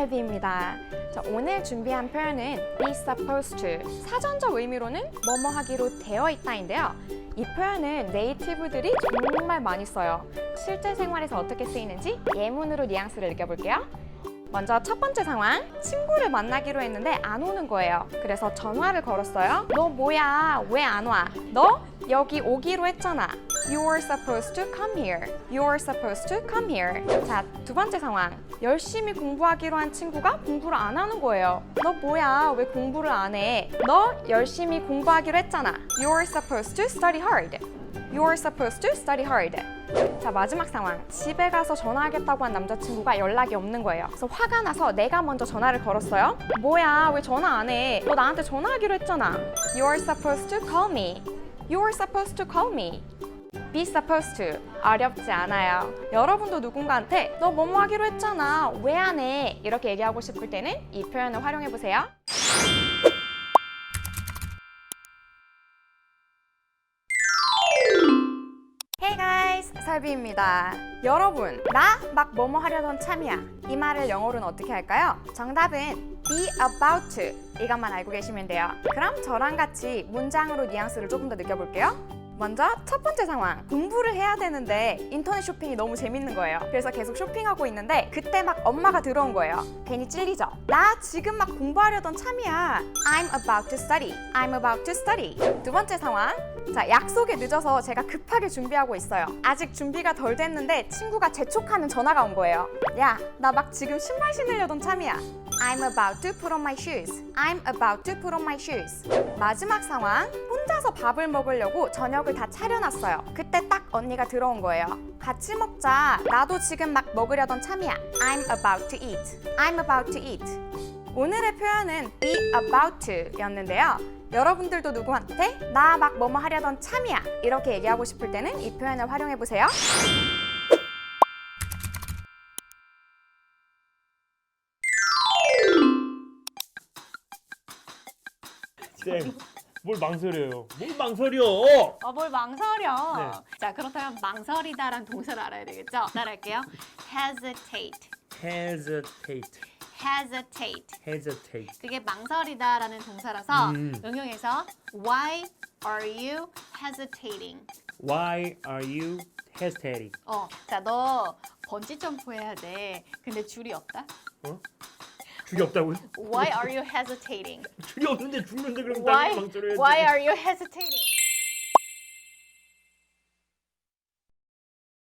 설비입니다. 자, 오늘 준비한 표현은 be supposed to. 사전적 의미로는 뭐뭐 하기로 되어 있다인데요. 이 표현은 네이티브들이 정말 많이 써요. 실제 생활에서 어떻게 쓰이는지 예문으로 뉘앙스를 느껴볼게요. 먼저 첫 번째 상황. 친구를 만나기로 했는데 안 오는 거예요. 그래서 전화를 걸었어요. 너 뭐야? 왜 안 와? 너 여기 오기로 했잖아. You're supposed to come here. You're supposed to come here. 자, 두 번째 상황. 열심히 공부하기로 한 친구가 공부를 안 하는 거예요. 너 뭐야? 왜 공부를 안 해? 너 열심히 공부하기로 했잖아. You're supposed to study hard. You're supposed to study hard. 자 마지막 상황 집에 가서 전화하겠다고 한 남자친구가 연락이 없는 거예요 그래서 화가 나서 내가 먼저 전화를 걸었어요 뭐야 왜 전화 안 해? 너 나한테 전화하기로 했잖아 You're supposed to call me You're supposed to call me Be supposed to 어렵지 않아요 여러분도 누군가한테 너 뭐뭐 하기로 했잖아 왜 안 해? 이렇게 얘기하고 싶을 때는 이 표현을 활용해 보세요 설비입니다. 여러분, 나 막 뭐뭐 하려던 참이야. 이 말을 영어로는 어떻게 할까요? 정답은 be about to 이것만 알고 계시면 돼요. 그럼 저랑 같이 문장으로 뉘앙스를 조금 더 느껴볼게요. 먼저 첫 번째 상황. 공부를 해야 되는데 인터넷 쇼핑이 너무 재밌는 거예요. 그래서 계속 쇼핑하고 있는데 그때 막 엄마가 들어온 거예요. 괜히 찔리죠? 나 지금 막 공부하려던 참이야. I'm about to study. I'm about to study. 두 번째 상황. 자 약속에 늦어서 제가 급하게 준비하고 있어요. 아직 준비가 덜 됐는데 친구가 재촉하는 전화가 온 거예요. 야 나 막 지금 신발 신으려던 참이야 I'm about to put on my shoes. I'm about to put on my shoes. 마지막 상황 혼자서 밥을 먹으려고 저녁을 다 차려놨어요. 그때 딱 언니가 들어온 거예요. 같이 먹자. 나도 지금 막 먹으려던 참이야. I'm about to eat. I'm about to eat. 오늘의 표현은 be about to 였는데요. 여러분들도 누구한테 나 막 뭐뭐 하려던 참이야 이렇게 얘기하고 싶을 때는 이 표현을 활용해 보세요. 쌤, 뭘 망설여요? 뭘 망설여? 어, 뭘 망설여. 네. 자, 그렇다면 망설이다란 동사를 알아야 되겠죠? 따라할게요. hesitate, hesitate, hesitate. hesitate. 그게 망설이다라는 동사라서 음. 응용해서 Why are you hesitating? Why are you hesitating? 어, 자, 너 번지 점프 해야 돼. 근데 줄이 없다. 어? 줄이 없다고요? Why are you hesitating? 줄이 없는데 죽는데 그럼 Why, 당연히 망설여야지. why are you hesitating?